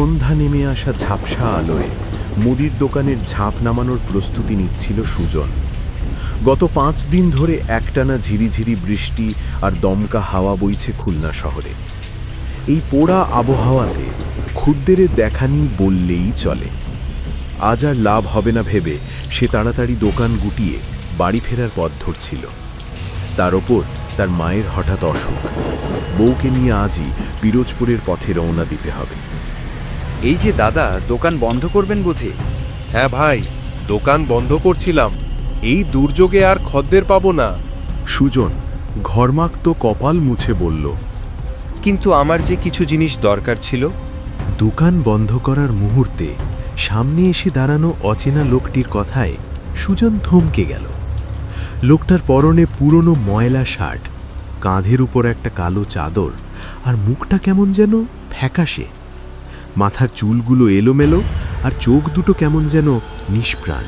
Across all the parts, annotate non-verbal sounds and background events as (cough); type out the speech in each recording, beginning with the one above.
সন্ধ্যা নেমে আসা ঝাপসা আলোয় মুদির দোকানের ঝাঁপ নামানোর প্রস্তুতি নিচ্ছিল সুজন। গত পাঁচ দিন ধরে একটানা ঝিরিঝিরি বৃষ্টি আর দমকা হাওয়া বইছে খুলনা শহরে। এই পোড়া আবহাওয়াতে খুদ্দেরের দেখানি বললেই চলে। আজ আর লাভ হবে না ভেবে সে তাড়াতাড়ি দোকান গুটিয়ে বাড়ি ফেরার পথ ধরছিল। তার ওপর তার মায়ের হঠাৎ অসুখ। বউকে নিয়ে আজই পিরোজপুরের পথে রওনা দিতে হবে। এই যে দাদা দোকান বন্ধ করবেন বুঝি? হ্যাঁ ভাই দোকান বন্ধ করছিলাম। এই দুর্যোগে আর খদ্দের পাবো না। সুজন ঘরমাক্ত কপাল মুছে বলল কিন্তু আমার যে কিছু জিনিস দরকার ছিল? দোকান বন্ধ করার মুহূর্তে সামনে এসে দাঁড়ানো অচেনা লোকটির কথায় সুজন থমকে গেল। লোকটার পরনে পুরনো ময়লা শার্ট কাঁধের উপর একটা কালো চাদর আর মুখটা কেমন যেন ফ্যাকাশে। মাথার চুলগুলো এলোমেলো আর চোখ দুটো কেমন যেন নিষ্প্রাণ।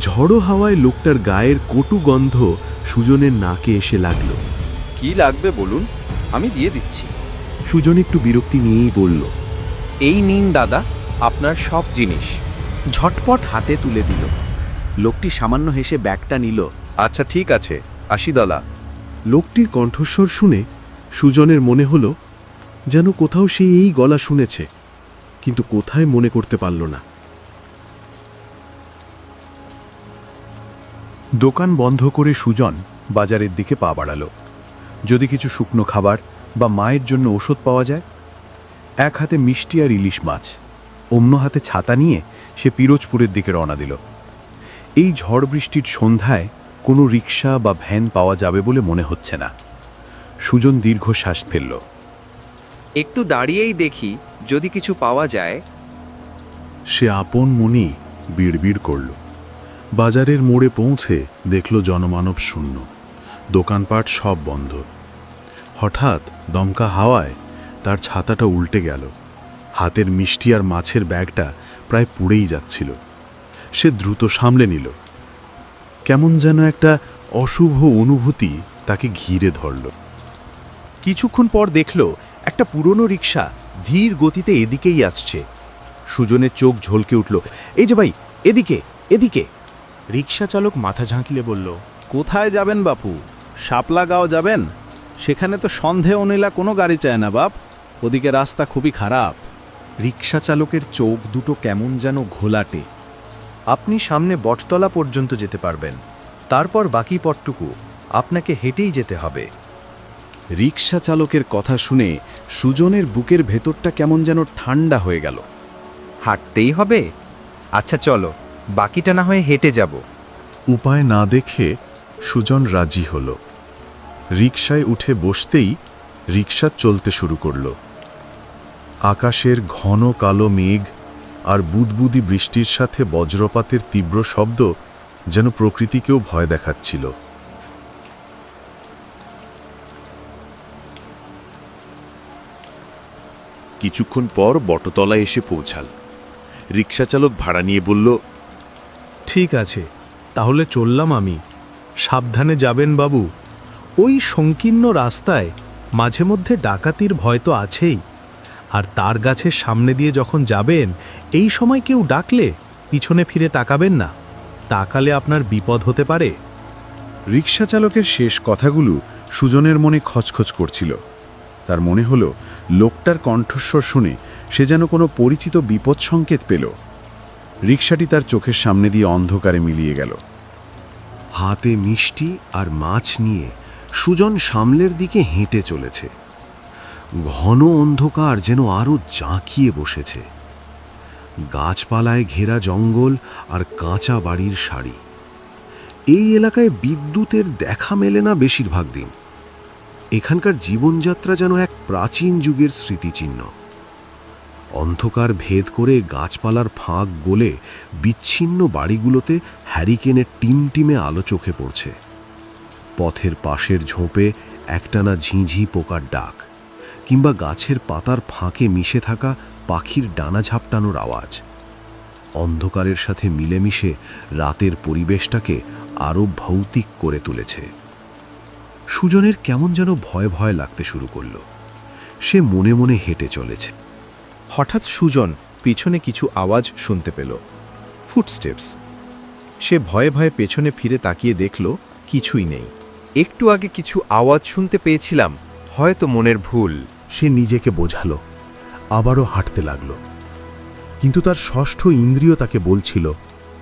ঝড়ো হাওয়ায় লোকটার গায়ের কটু গন্ধ সুজনের নাকে এসে লাগল। কি লাগবে বলুন? আমি দিয়ে দিচ্ছি। সুজন একটু বিরক্তি নিয়েই বলল এই নিন দাদা আপনার সব জিনিস। ঝটপট হাতে তুলে দিল। লোকটি সামান্য হেসে ব্যাগটা নিল। আচ্ছা ঠিক আছে আশি দলা। লোকটির কণ্ঠস্বর শুনে সুজনের মনে হলো যেন কোথাও সে এই গলা শুনেছে, কিন্তু কোথায় মনে করতে পারল না। দোকান বন্ধ করে সুজন বাজারের দিকে পা বাড়াল। যদি কিছু শুকনো খাবার বা মায়ের জন্য ওষুধ পাওয়া যায়? এক হাতে মিষ্টি আর ইলিশ মাছ, অন্য হাতে ছাতা নিয়ে সে পিরোজপুরের দিকে রওনা দিল। এই ঝড় বৃষ্টির সন্ধ্যায় কোনো রিক্সা বা ভ্যান পাওয়া যাবে বলে মনে হচ্ছে না। সুজন দীর্ঘশ্বাস ফেলল। একটু দাঁড়িয়েই দেখি যদি কিছু পাওয়া যায়। সে আপন মনি বিড়বিড় করল। বাজারের মোড়ে পৌঁছে দেখল জনমানব শূন্য। দোকানপাট সব বন্ধ। হঠাৎ দমকা হাওয়ায় তার ছাতাটা উল্টে গেল। হাতের মিষ্টি আর মাছের ব্যাগটা প্রায় পুড়েই যাচ্ছিল। সে দ্রুত সামলে নিল। কেমন যেন একটা অশুভ অনুভূতি তাকে ঘিরে ধরল। কিছুক্ষণ পর দেখল একটা পুরনো রিক্সা ধীর গতিতে এদিকেই আসছে। সুজনের চোখ ঝলকে উঠল। এই যে ভাই, এদিকে এদিকে। রিক্সা চালক মাথা ঝাঁকিলে বলল, কোথায় যাবেন বাপু? শাপলাগাঁও যাবেন? সেখানে তো সন্ধে অনিলা কোনো গাড়ি চায় না বাপ। ওদিকে রাস্তা খুবই খারাপ। রিক্সা চালকের চোখ দুটো কেমন যেন ঘোলাটে। আপনি সামনে বটতলা পর্যন্ত যেতে পারবেন। তারপর বাকি পথটুকু আপনাকে হেঁটেই যেতে হবে। রিক্সা চালকের কথা শুনে সুজনের বুকের ভেতরটা কেমন যেন ঠান্ডা হয়ে গেল। হাঁটতেই হবে? আচ্ছা চলো বাকিটা না হয়ে হেঁটে যাব। উপায় না দেখে সুজন রাজি হল। রিকশায় উঠে বসতেই রিকশা চলতে শুরু করল। আকাশের ঘন কালো মেঘ আর বুদবুদি বৃষ্টির সাথে বজ্রপাতের তীব্র শব্দ যেন প্রকৃতিকেও ভয় দেখাচ্ছিল। কিছুক্ষণ পর বটতলায় এসে পৌঁছাল। রিক্সাচালক ভাড়া নিয়ে বলল ঠিক আছে তাহলে চললাম আমি। সাবধানে যাবেন বাবু। ওই সংকীর্ণ রাস্তায় মাঝে মধ্যে ডাকাতির ভয় তো আছেই। আর তার গাছের সামনে দিয়ে যখন যাবেন এই সময় কেউ ডাকলে পিছনে ফিরে তাকাবেন না। তাকালে আপনার বিপদ হতে পারে। রিকশা চালকের শেষ কথাগুলো সুজনের মনে খচখচ করছিল। তার মনে হলো লোকটার কণ্ঠস্বর শুনে সে যেন কোনো পরিচিত বিপদ সংকেত পেল। রিকশাটি তার চোখের সামনে দিয়ে অন্ধকারে মিলিয়ে গেল। হাতে মিষ্টি আর মাছ নিয়ে সুজন সামলের দিকে হেঁটে চলেছে। ঘন অন্ধকার যেন আরও জাঁকিয়ে বসেছে। গাছপালায় ঘেরা জঙ্গল আর কাঁচা বাড়ির সারি। এই এলাকায় বিদ্যুতের দেখা মেলে না বেশিরভাগ দিন। এখানকার জীবনযাত্রা যেন এক প্রাচীন যুগের স্মৃতিচিহ্ন। অন্ধকার ভেদ করে গাছপালার ফাঁক গলে বিচ্ছিন্ন বাড়িগুলোতে হ্যারিকেনের টিমটিমে আলো চোখে পড়ছে। পথের পাশের ঝোপে একটানা ঝিঁঝি পোকার ডাক, কিংবা গাছের পাতার ফাঁকে মিশে থাকা পাখির ডানা ঝাপটানোর আওয়াজ। অন্ধকারের সাথে মিলেমিশে রাতের পরিবেশটাকে আরও ভৌতিক করে তুলেছে। সুজনের কেমন যেন ভয় ভয় লাগতে শুরু করল। সে মনে মনে হেঁটে চলেছে। হঠাৎ সুজন পিছনে কিছু আওয়াজ শুনতে পেল। ফুটস্টেপস। সে ভয়ে ভয়ে পেছনে ফিরে তাকিয়ে দেখল, কিছুই নেই। একটু আগে কিছু আওয়াজ শুনতে পেয়েছিলাম, হয়তো মনের ভুল। সে নিজেকে বোঝালো, আবারও হাঁটতে লাগল। কিন্তু তার ষষ্ঠ ইন্দ্রিয় তাকে বলছিল,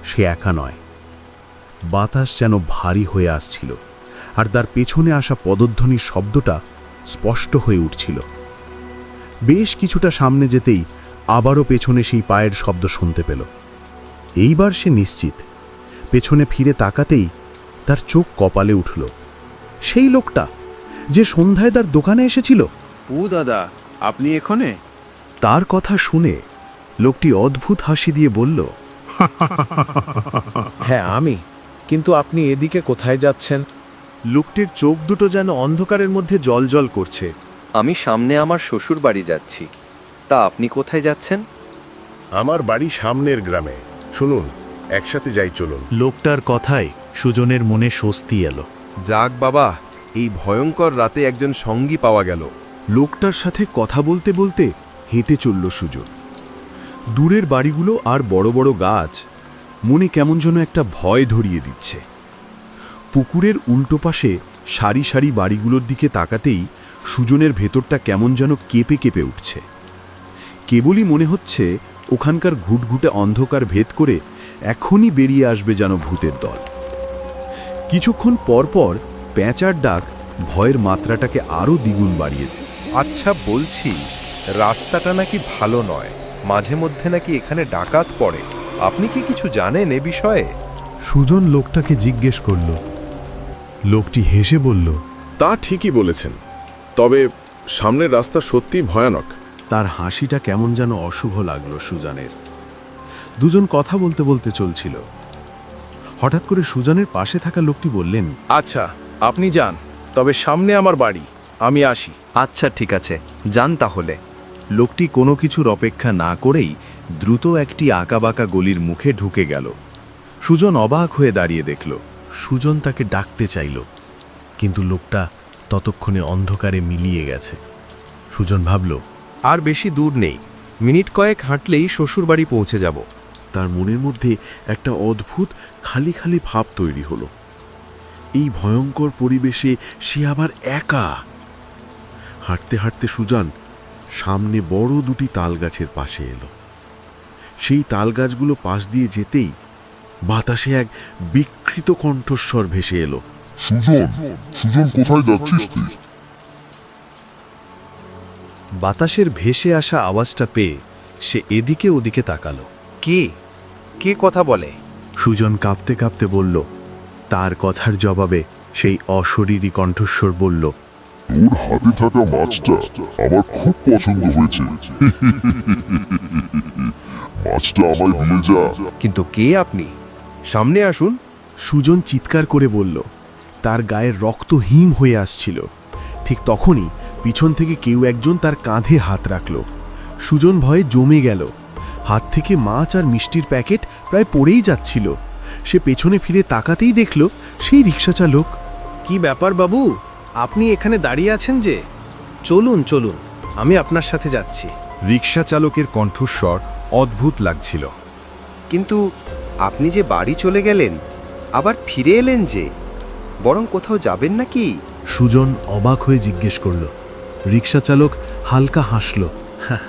সে একা নয়। বাতাস যেন ভারী হয়ে আসছিল। আর তার পেছনে আসা পদধ্বনির শব্দটা স্পষ্ট হয়ে উঠছিল। বেশ কিছুটা সামনে যেতেই আবারও পেছনে সেই পায়ের শব্দ শুনতে পেল। এইবার সে নিশ্চিত। পেছনে ফিরে তাকাতেই তার চোখ কপালে উঠল। সেই লোকটা যে সন্ধ্যায় তার দোকানে এসেছিল? ও দাদা আপনি এখানে? তার কথা শুনে লোকটি অদ্ভুত হাসি দিয়ে বলল হ্যাঁ আমি। কিন্তু আপনি এদিকে কোথায় যাচ্ছেন? লোকটির চোখ দুটো যেন অন্ধকারের মধ্যে জলজল করছে। আমি সামনে আমার শ্বশুর বাড়ি যাচ্ছি। তা আপনি কোথায় যাচ্ছেন? আমার বাড়ি সামনের গ্রামে। শুনুন একসাথে যাই চলুন। লোকটার কথায় সুজনের মনে স্বস্তি এলো। যাক বাবা এই ভয়ঙ্কর রাতে একজন সঙ্গী পাওয়া গেল। লোকটার সাথে কথা বলতে বলতে হেঁটে চলল সুজন। দূরের বাড়িগুলো আর বড় বড় গাছ। মনে কেমন যেন একটা ভয় ধরিয়ে দিচ্ছে। পুকুরের উল্টো পাশে সারি সারি বাড়িগুলোর দিকে তাকাতেই সুজনের ভেতরটা কেমন যেন কেঁপে কেঁপে উঠছে। কেবলই মনে হচ্ছে ওখানকার ঘুটঘুটে অন্ধকার ভেদ করে এখনই বেরিয়ে আসবে যেন ভূতের দল। কিছুক্ষণ পর পর প্যাঁচার ডাক ভয়ের মাত্রাটাকে আরও দ্বিগুণ বাড়িয়ে দেয়। আচ্ছা বলছি রাস্তাটা নাকি ভালো নয় মাঝে মধ্যে নাকি এখানে ডাকাত পড়ে। আপনি কি কিছু জানেন এ বিষয়ে? সুজন লোকটাকে জিজ্ঞেস করল লোকটি হেসে বলল তা ঠিকই বলেছেন তবে সামনের রাস্তা সত্যি ভয়ানক। তার হাসিটা কেমন যেন অশুভ লাগল সুজানের। দুজন কথা বলতে বলতে চলছিল। হঠাৎ করে সুজানের পাশে থাকা লোকটি বললেন আচ্ছা আপনি যান তবে সামনে আমার বাড়ি আমি আসি। আচ্ছা ঠিক আছে যান তাহলে। লোকটি কোনো কিছুর অপেক্ষা না করেই দ্রুত একটি আঁকাবাঁকা গলির মুখে ঢুকে গেল। সুজন অবাক হয়ে দাঁড়িয়ে দেখল। সুজন তাকে ডাকতে চাইল, কিন্তু লোকটা ততক্ষণে অন্ধকারে মিলিয়ে গেছে। সুজন ভাবল, আর বেশি দূর নেই, মিনিট কয়েক হাঁটলেই শ্বশুরবাড়ি পৌঁছে যাব। তার মনের মধ্যে একটা অদ্ভুত খালি খালি ভাব তৈরি হলো। এই ভয়ঙ্কর পরিবেশে সে আবার একা। হাঁটতে হাঁটতে সুজান সামনে বড় দুটি তালগাছের পাশে এলো। সেই তালগাছগুলো পাশ দিয়ে যেতেই বাতাসে এক বিকৃত কণ্ঠস্বর ভেসে এলো। সুজন সুজন কোথায় যাচ্ছিস তুই? বাতাসের ভেসে আসা আওয়াজটা পেয়ে সে এদিকে ওদিকে তাকালো। কে? কে কথা বলে? সুজন কাঁপতে কাঁপতে বলল তার কথার জবাবে সেই অশরীরী কণ্ঠস্বর বলল তোর হাতে থাকা মাছটা আমার খুব পছন্দ হয়েছে। মাছটা আমায় দিয়ে যা। কিন্তু কে আপনি? সামনে আসুন। সুজন চিৎকার করে বলল তার গায়ের রক্ত হিম হয়ে আসছিল। ঠিক তখনই পিছন থেকে কেউ একজন তার কাঁধে হাত রাখল। সুজন ভয়ে জমে গেল। হাত থেকে মাছ আর মিষ্টির প্যাকেট প্রায় পড়েই যাচ্ছিল। সে পেছনে ফিরে তাকাতেই দেখল সেই রিক্সা চালক কি ব্যাপার বাবু? আপনি এখানে দাঁড়িয়ে আছেন যে? চলুন চলুন। আমি আপনার সাথে যাচ্ছি। রিক্সা চালকের কণ্ঠস্বর অদ্ভুত লাগছিল। কিন্তু আপনি যে বাড়ি চলে গেলেন আবার ফিরে এলেন যে বরং কোথাও যাবেন নাকি? সুজন অবাক হয়ে জিজ্ঞেস করল। রিক্সা চালক হালকা হাসল।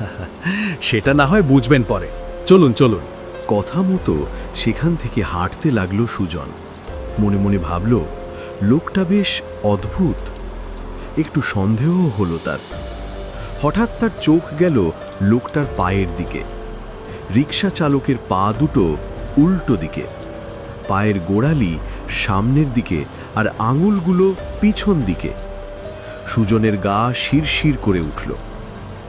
(laughs) সেটা না হয় বুঝবেন পরে। চলুন চলুন। কথা মতো সেখান থেকে হাঁটতে লাগল সুজন। মনে মনে ভাবল লোকটা বেশ অদ্ভুত। একটু সন্দেহ হলো তার। হঠাৎ তার চোখ গেল লোকটার পায়ের দিকে। রিক্সা চালকের পা দুটো উল্টো দিকে। পায়ের গোড়ালি সামনের দিকে আর আঙুলগুলো পিছন দিকে। সুজনের গা শিরশির করে উঠল।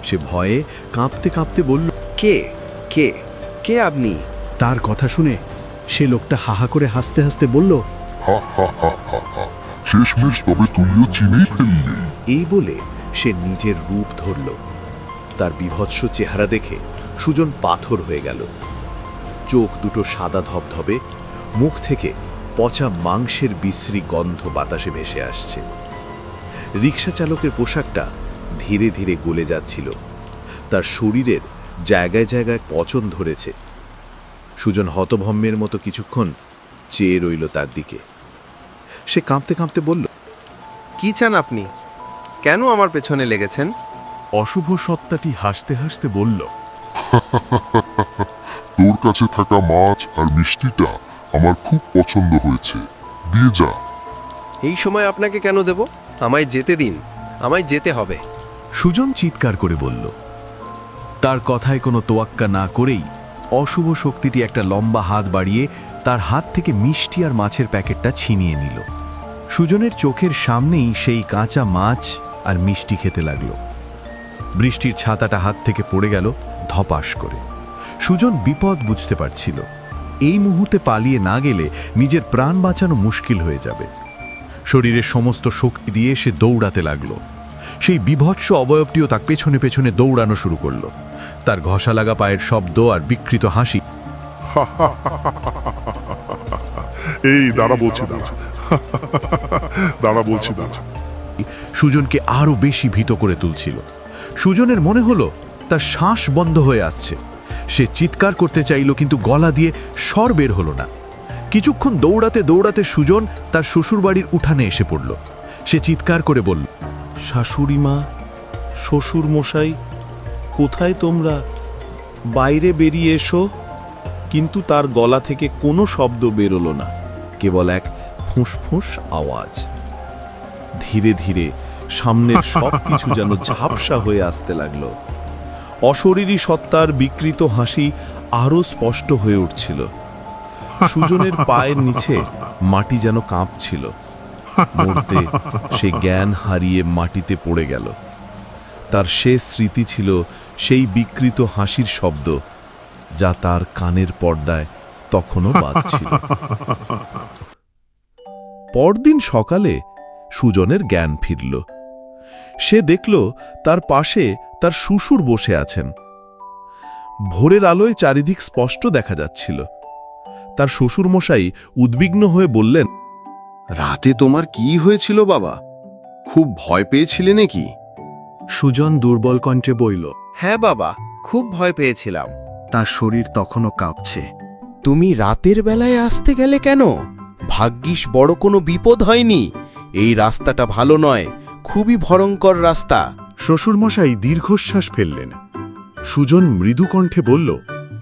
সে ভয়ে কাঁপতে কাঁপতে বলল কে? কে? কে আপনি? তার কথা শুনে সে লোকটা হাহা করে হাসতে হাসতে বলল শেষমেশ তবে তুইও চিনেই ফেললি। এই বলে সে নিজের রূপ ধরল। তার বিভৎস চেহারা দেখে সুজন পাথর হয়ে গেল। চোখ দুটো সাদা ধবধবে মুখ থেকে পচা মাংসের বিশ্রী গন্ধ বাতাসে ভেসে আসছে। রিক্সা চালকের পোশাকটা ধীরে ধীরে গলে যাচ্ছিল। তার শরীরের জায়গায় জায়গায় পচন ধরেছে। সুজন হতভম্মের মতো কিছুক্ষণ চেয়ে রইল তার দিকে। সে কাঁপতে কাঁপতে বলল কি চান আপনি? কেন আমার পেছনে লেগেছেন? অশুভ সত্তাটি হাসতে হাসতে বলল তোর কাছে থাকা মাছ আর মিষ্টিটা আমার খুব পছন্দ হয়েছে। দিয়ে যা। এই সময় আপনাকে কেন দেব? আমায় যেতে দিন। আমায় যেতে হবে। সুজন চিৎকার করে বলল তার কথায় কোনো তোয়াক্কা না করেই অশুভ শক্তিটি একটা লম্বা হাত বাড়িয়ে তার হাত থেকে মিষ্টি আর মাছের প্যাকেটটা ছিনিয়ে নিল। সুজনের চোখের সামনেই সেই কাঁচা মাছ আর মিষ্টি খেতে লাগল। বৃষ্টির ছাতাটা হাত থেকে পড়ে গেল ধপাস করে। সুজন বিপদ বুঝতে পারছিল। এই মুহূর্তে পালিয়ে না গেলে নিজের প্রাণ বাঁচানো মুশকিল হয়ে যাবে। শরীরের সমস্ত শক্তি দিয়ে সে দৌড়াতে লাগল। সেই বিভৎস অবয়বটিও তার পেছনে পেছনে দৌড়ানো শুরু করল। তার ঘষা লাগা পায়ের শব্দ আর বিকৃত হাসি। (laughs) এই দাঁড়া বলছি দাঁড়া। (laughs) দাঁড়া বলছি দাঁড়া। সুজনকে আরও বেশি ভীত করে তুলছিল। সুজনের মনে হলো তার শ্বাস বন্ধ হয়ে আসছে। সে চিৎকার করতে চাইল কিন্তু গলা দিয়ে স্বর বের হলো না। কিছুক্ষণ দৌড়াতে দৌড়াতে সুজন তার শ্বশুরবাড়ির উঠানে এসে পড়ল। সে চিৎকার করে বলল, শাশুড়ি মা, শ্বশুর মশাই, কোথায় তোমরা? বাইরে বেরিয়ে এসো। কিন্তু তার গলা থেকে কোনো শব্দ বেরোলো না, কেবল এক ফুঁসফুঁস আওয়াজ। ধীরে ধীরে সামনের সব কিছু যেন ঝাপসা হয়ে আসতে লাগল। অশরীরী সত্তার বিকৃত হাসি আরও স্পষ্ট হয়ে উঠছিল। সুজনের পায়ের নিচে মাটি যেন কাঁপছিল। মুহূর্তে সে জ্ঞান হারিয়ে মাটিতে পড়ে গেল। তার শেষ স্মৃতি ছিল সেই বিকৃত হাসির শব্দ, যা তার কানের পর্দায় তখনও বাজছিল। পরদিন সকালে সুজনের জ্ঞান ফিরল। সে দেখল তার পাশে তার শ্বশুর বসে আছেন। ভোরের আলোয় চারিদিক স্পষ্ট দেখা যাচ্ছিল। তার শ্বশুরমশাই উদ্বিগ্ন হয়ে বললেন রাতে তোমার কি হয়েছিল বাবা? খুব ভয় পেয়েছিলে নাকি? সুজন দুর্বল কণ্ঠে বইল হ্যাঁ বাবা খুব ভয় পেয়েছিলাম। তার শরীর তখনও কাঁপছে। তুমি রাতের বেলায় আসতে গেলে কেন? ভাগ্যিস বড় কোনো বিপদ হয়নি। এই রাস্তাটা ভালো নয় খুবই ভয়ঙ্কর রাস্তা। শ্বশুরমশাই দীর্ঘশ্বাস ফেললেন। সুজন মৃদু কণ্ঠে বলল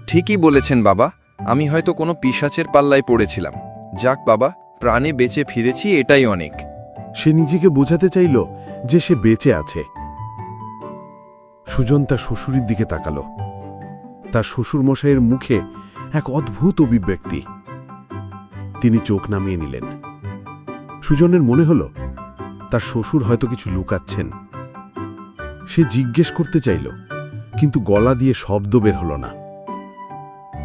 ঠিকই বলেছেন বাবা আমি হয়তো কোনো পিশাচের পাল্লায় পড়েছিলাম। যাক বাবা প্রাণে বেঁচে ফিরেছি এটাই অনেক। সে নিজেকে বোঝাতে চাইল যে সে বেঁচে আছে। সুজন তার শ্বশুরের দিকে তাকালো। তার শ্বশুরমশাইয়ের মুখে এক অদ্ভুত অভিব্যক্তি। তিনি চোখ নামিয়ে নিলেন। সুজনের মনে হল তার শ্বশুর হয়তো কিছু লুকাচ্ছেন। সে জিজ্ঞেস করতে চাইল, কিন্তু গলা দিয়ে শব্দ বের হল না।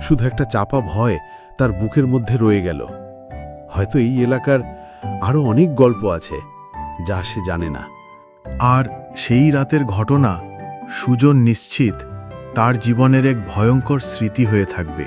শুধু একটা চাপা ভয় তার বুকের মধ্যে রয়ে গেল। হয়তো এই এলাকার আরও অনেক গল্প আছে, যা সে জানে না। আর সেই রাতের ঘটনা সুজন নিশ্চিত তার জীবনের এক ভয়ঙ্কর স্মৃতি হয়ে থাকবে।